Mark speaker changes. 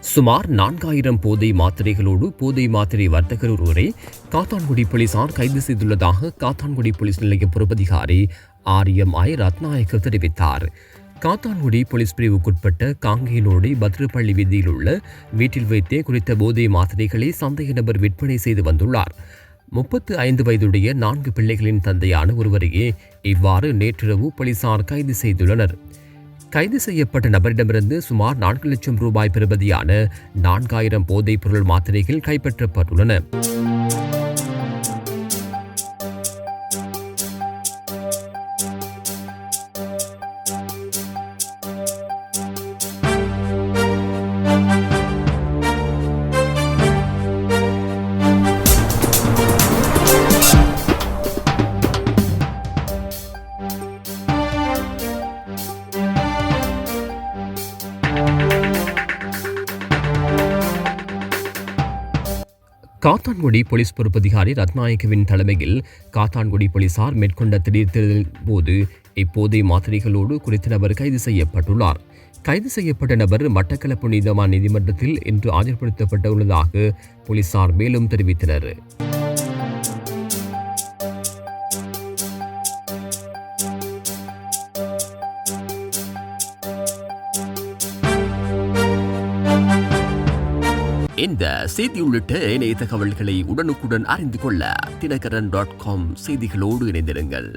Speaker 1: சுமார் நான்காயிரம் போதை மாத்திரைகளோடு போதை மாத்திரை வர்த்தகர் ஒருவரை காத்தான்குடி போலீசார் கைது செய்துள்ளதாக காத்தான்குடி போலீஸ் நிலைய பொறுப்பதிகாரி ஐ ரத்நாயக்க தெரிவித்தார். காத்தான்குடி போலீஸ் பிரிவுக்குட்பட்ட காங்கேலோடி பத்ரப்பள்ளி வீதியில் உள்ள வீட்டில் வைத்தே குறித்த போதை மாத்திரைகளை சந்தேக நபர் விற்பனை செய்து வந்துள்ளார். முப்பத்து ஐந்து வயதுடைய நான்கு பிள்ளைகளின் தந்தையான ஒருவரையே இவ்வாறு நேற்றிரவு போலீசார் கைது செய்துள்ளனர். கைது செய்யப்பட்ட நபரிடமிருந்து சுமார் நான்கு லட்சம் ரூபாய் பெறுமதியான நான்காயிரம் போதைப் பொருள் மாத்திரைகள் கைப்பற்றப்பட்டுள்ளன. காத்தான்குடி போலீஸ் பொறுப்பதிகாரி ரத்நாயகவின் தலைமையில் காத்தான்குடி போலீசார் மேற்கொண்ட திடீர் தேர்தலின் போது இப்போதை மாத்திரைகளோடு குறித்த நபர் கைது செய்யப்பட்டுள்ளார். கைது செய்யப்பட்ட நபர் மட்டக்களப்பு நீதவான் நீதிமன்றத்தில் இன்று ஆஜர்படுத்தப்பட்டுள்ளதாக போலீசார் மேலும் தெரிவித்தனர். இந்த செய்தி உள்ளிட்ட இணைய தகவல்களை உடனுக்குடன் அறிந்து கொள்ள தினகரன் டாட் காம் செய்திகளோடு இணைந்திருங்கள்.